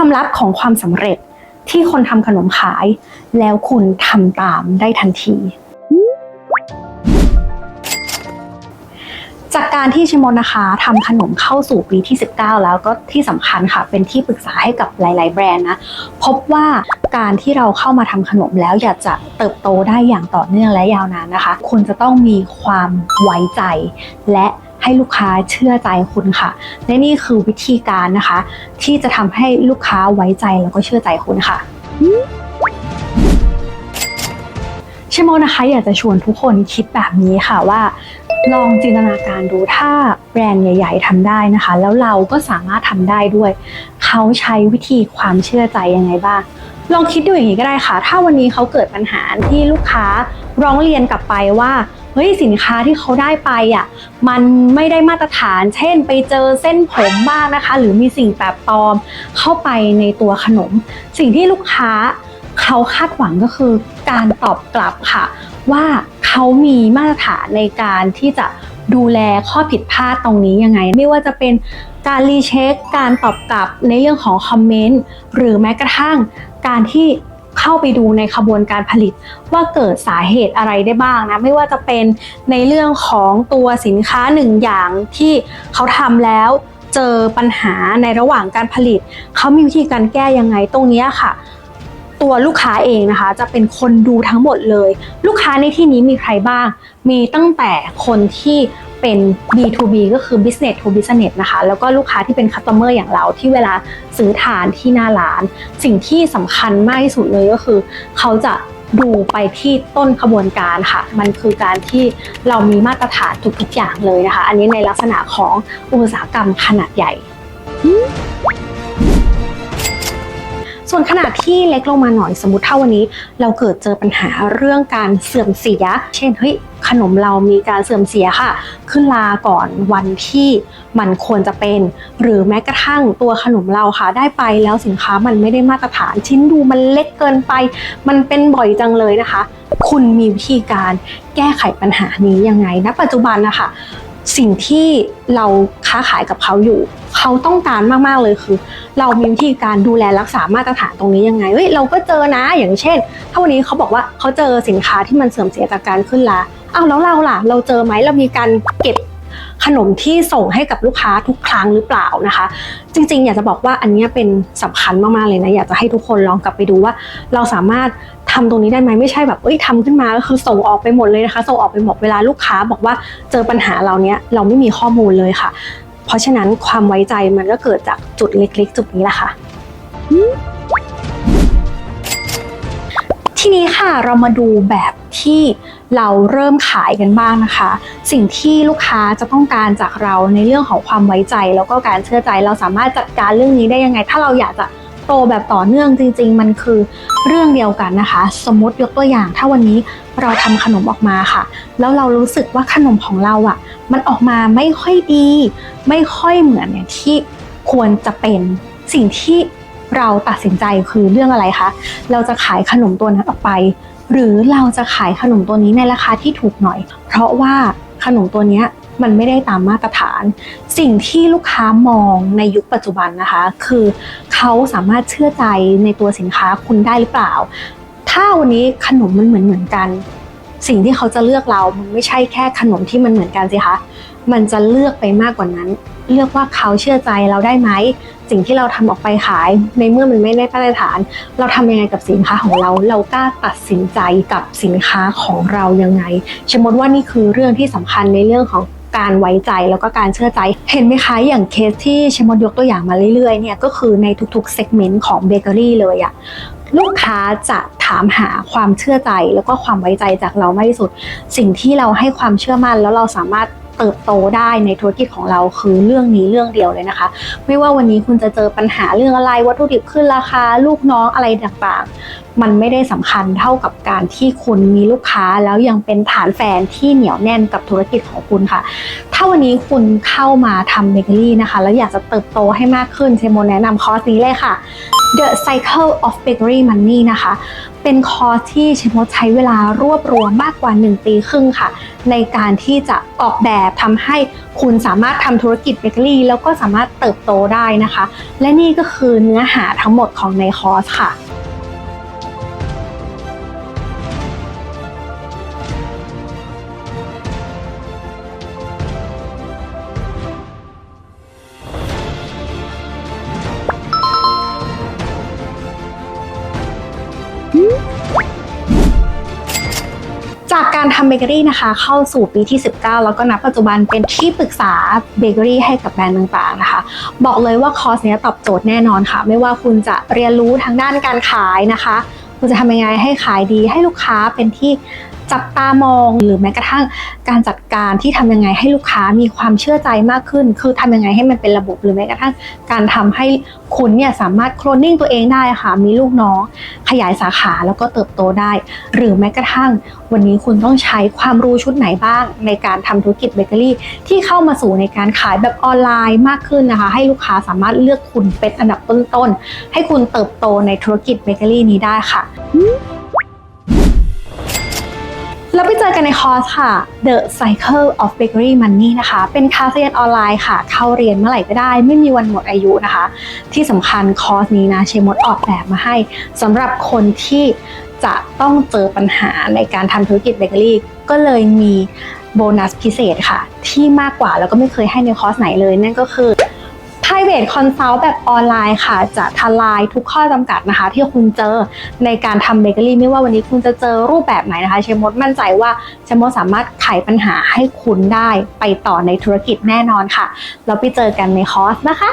ความลับของความสำเร็จที่คนทำขนมขาย แล้วคุณทำตามได้ทันที จากการที่ชิมอนนะคะทำขนมเข้าสู่ปีที่ 19 แล้วก็ที่สำคัญค่ะ เป็นที่ปรึกษาให้กับหลาย ๆ แบรนด์นะ พบว่าการที่เราเข้ามาทำขนมแล้วอยากจะเติบโตได้อย่างต่อเนื่องและยาวนานนะคะ คุณจะต้องมีความไว้ใจและ ให้ลูกค้าเชื่อใจคุณค่ะ และนี่คือวิธีการนะคะ ที่จะทำให้ลูกค้าไว้ใจแล้วก็เชื่อใจคุณค่ะชิโมนะคะอยากจะชวนทุกคนคิดแบบนี้ค่ะว่า ลองจินตนาการดูถ้าแบรนด์ใหญ่ ๆทำได้นะคะ แล้วเราก็สามารถทำได้ด้วย เขาใช้วิธีความเชื่อใจยังไงบ้างลองคิดดูอย่างนี้ก็ได้ค่ะ ถ้าวันนี้เขาเกิดปัญหาที่ลูกค้าร้องเรียนกลับไปว่า ฮ้ยสินค้าที่เขาได้ไปอะมันไม่ได้มาตรฐาน เช่น ไปเจอเส้นผมบ้างนะคะ หรือมีสิ่งแปลกปลอมเข้าไปในตัวขนม สิ่งที่ลูกค้าเขาคาดหวังก็คือการตอบกลับค่ะ ว่าเขามีมาตรฐานในการที่จะดูแลข้อผิดพลาดตรงนี้ยังไง ไม่ว่าจะเป็นการรีเช็ค การตอบกลับในเรื่องของคอมเมนต์หรือแม้กระทั่งการที่ เข้าไปดูในขบวนการผลิต ว่าเกิดสาเหตุอะไรได้บ้างนะไม่ว่าจะเป็นในเรื่องของตัวสินค้าหนึ่งอย่างที่เขาทำแล้วเจอปัญหาในระหว่างการผลิต เขามีวิธีการแก้ยังไงตรงนี้ค่ะ ตัวลูกค้าเองนะคะ จะเป็นคนดูทั้งหมดเลย ลูกค้าในที่นี้มีใครบ้าง มีตั้งแต่คนที่ เป็น B2B ก็คือ business to business นะคะ แล้วก็ลูกค้าที่เป็น customer อย่างเราที่เวลาซื้อทานที่หน้าร้าน สิ่งที่สำคัญมากที่สุดเลยก็คือ เขาจะดูไปที่ต้นขบวนการค่ะ มันคือการที่เรามีมาตรฐานทุกๆอย่างเลยนะคะ อันนี้ในลักษณะของอุตสาหกรรมขนาดใหญ่ส่ วนขนาดที่เล็กลงมาหน่อยสมมติถ้าวันนี้ เราเกิดเจอปัญหาเรื่องการเสื่อมเสีย เช่นเฮ้ยขนมเรามีการเสื่อมเสียค่ะ ขึ้นลาก่อนวันที่มันควรจะเป็น หรือแม้กระทั่งตัวขนมเราค่ะ ได้ไปแล้วสินค้ามันไม่ได้มาตรฐาน ชิ้นดูมันเล็กเกินไป มันเป็นบ่อยจังเลยนะคะ คุณมีวิธีการแก้ไขปัญหานี้ยังไงณปัจจุบันนะคะสิ่งที่เราค้าขายกับเขาอยู่ เขาต้องการมากๆเลยคือ เรามีวิธีการดูแลรักษามาตรฐานตรงนี้ยังไงเฮ้ยเราก็เจอนะอย่างเช่น ถ้าวันนี้เขาบอกว่าเขาเจอสินค้าที่มันเสื่อมเสียจากการขึ้นลาอ้าวแล้วเราล่ะ เราเจอไหมเรามีการเก็บขนมที่ส่งให้กับลูกค้าทุกครั้งหรือเปล่านะคะ จริง ๆ อยากจะบอกว่าอันนี้เป็นสำคัญมากๆเลยนะ อยากจะให้ทุกคนลองกลับไปดูว่า เราสามารถทำตรงนี้ได้ไหมไม่ใช่แบบเอ้ยทำขึ้นมาก็คือส่งออกไปหมดเลยนะคะ ส่งออกไปหมดเวลาลูกค้าบอกว่าเจอปัญหาเราเนี้ยเราไม่มีข้อมูลเลยค่ะ เพราะฉะนั้นความไว้ใจมันก็เกิดจากจุดเล็กๆ จุดนี้แหละค่ะ ทีนี้ค่ะเรามาดูแบบที่เราเริ่มขายกันบ้างนะคะ สิ่งที่ลูกค้าจะต้องการจากเราในเรื่องของความไว้ใจ แล้วก็การเชื่อใจเราสามารถจัดการเรื่องนี้ได้ยังไง ถ้าเราอยากจะ โตแบบต่อเนื่องจริง ๆ มันคือเรื่องเดียวกันนะคะ สมมติยกตัวอย่าง ถ้าวันนี้เราทำขนมออกมาค่ะ แล้วเรารู้สึกว่าขนมของเราอะ่ะ มันออกมาไม่ค่อยดี ไม่ค่อยเหมือนอย่างที่ควรจะเป็นสิ่งที่เราตัดสินใจคือเรื่องอะไรคะ เราจะขายขนมตัวนั้นออกไป หรือเราจะขายขนมตัวนี้ในราคาที่ถูกหน่อย เพราะว่าขนมตัวเนี้ย มันไม่ได้ตามมาตรฐาน สิ่งที่ลูกค้ามองในยุคปัจจุบันนะคะ คือเขาสามารถเชื่อใจในตัวสินค้าคุณได้หรือเปล่า ถ้าวันนี้ขนมมันเหมือนเหมือนกัน สิ่งที่เขาจะเลือกเรามันไม่ใช่แค่ขนมที่มันเหมือนกันสิคะมันจะเลือกไปมากกว่านั้น เลือกว่าเขาเชื่อใจเราได้ไหม สิ่งที่เราทำออกไปขาย ในเมื่อมันไม่ได้มาตรฐาน เราทำยังไงกับสินค้าของเรา เรากล้าตัดสินใจกับสินค้าของเรายังไงชมมติว่านี่คือเรื่องที่สำคัญในเรื่องของ การไว้ใจแล้วก็การเชื่อใจ เห็นไหมคะอย่างเคสที่ชมดยกตัวอย่างมาเรื่อยๆเนี่ยก็คือในทุกๆเซกเมนต์ของเบเกอรี่เลยอะลูกค้าจะถามหาความเชื่อใจแล้วก็ความไว้ใจจากเราไม่ที่สุด สิ่งที่เราให้ความเชื่อมั่นแล้วเราสามารถเติบโตได้ในธุรกิจของเราคือเรื่องนี้เรื่องเดียวเลยนะคะ ไม่ว่าวันนี้คุณจะเจอปัญหาเรื่องอะไรวัตถุดิบขึ้นราคา ลูกน้องอะไรต่างๆ มันไม่ได้สำคัญเท่ากับการที่คุณมีลูกค้าแล้วยังเป็นฐานแฟนที่เหนียวแน่นกับธุรกิจของคุณค่ะ ถ้าวันนี้คุณเข้ามาทำเบเกอรี่นะคะ แล้วอยากจะเติบโตให้มากขึ้นเชโมแนะนำคอร์สนี้เลยค่ะ The Cycle of Bakery Money นะคะ เป็นคอร์สที่เชมใช้เวลารวบรวมมากกว่า 1 ปีครึ่งค่ะ ในการที่จะออกแบบทำให้คุณสามารถทำธุรกิจเบเกอรี่ แล้วก็สามารถเติบโตได้นะคะ และนี่ก็คือเนื้อหาทั้งหมดของในคอร์สค่ะ จากการทำเบเกอรี่นะคะเข้าสู่ปีที่ 19 แล้วก็นับปัจจุบันเป็นที่ปรึกษาเบเกอรี่ให้กับแบรนด์ต่างๆนะคะ บอกเลยว่าคอร์สนี้ตอบโจทย์แน่นอนค่ะ ไม่ว่าคุณจะเรียนรู้ทางด้านการขายนะคะ คุณจะทำยังไงให้ขายดีให้ลูกค้าเป็นที่ จับตามองหรือแม้กระทั่งการจัดการที่ทำยังไงให้ลูกค้ามีความเชื่อใจมากขึ้น คือทำยังไงให้มันเป็นระบบหรือแม้กระทั่งการทำให้คุณเนี่ยสามารถโคลนนิ่งตัวเองได้ค่ะ มีลูกน้องขยายสาขาแล้วก็เติบโตได้ หรือแม้กระทั่งวันนี้คุณต้องใช้ความรู้ชุดไหนบ้าง ในการทำธุรกิจเบเกอรี่ที่เข้ามาสู่ในการขายแบบออนไลน์มากขึ้นนะคะ ให้ลูกค้าสามารถเลือกคุณเป็นอันดับต้นๆให้คุณเติบโตในธุรกิจเบเกอรี่นี้ได้ค่ะ แล้วไปเจอกันในคอร์สค่ะ The Cycle of Bakery Money นะคะ เป็นคลาสเรียนออนไลน์ค่ะ เข้าเรียนเมื่อไหร่ก็ได้ ไม่มีวันหมดอายุนะคะ ที่สำคัญคอร์สนี้นะเชมดออกแบบมาให้สำหรับคนที่จะต้องเจอปัญหาในการทำธุรกิจเบเกอรี่ ก็เลยมีโบนัสพิเศษค่ะ ที่มากกว่าแล้วก็ไม่เคยให้ในคอร์สไหนเลย นั่นก็คือ ดคอนซัลท์แบบออนไลน์ค่ะ จะทลายทุกข้อจำกัดนะคะ ที่คุณเจอในการทำเบเกอรี่ไม่ว่าวันนี้คุณจะเจอรูปแบบไหนนะคะ เชมดมั่นใจว่าเชมดสามารถไขปัญหาให้คุณได้ไปต่อในธุรกิจแน่นอนค่ะ เราไปเจอกันในคอร์สนะคะ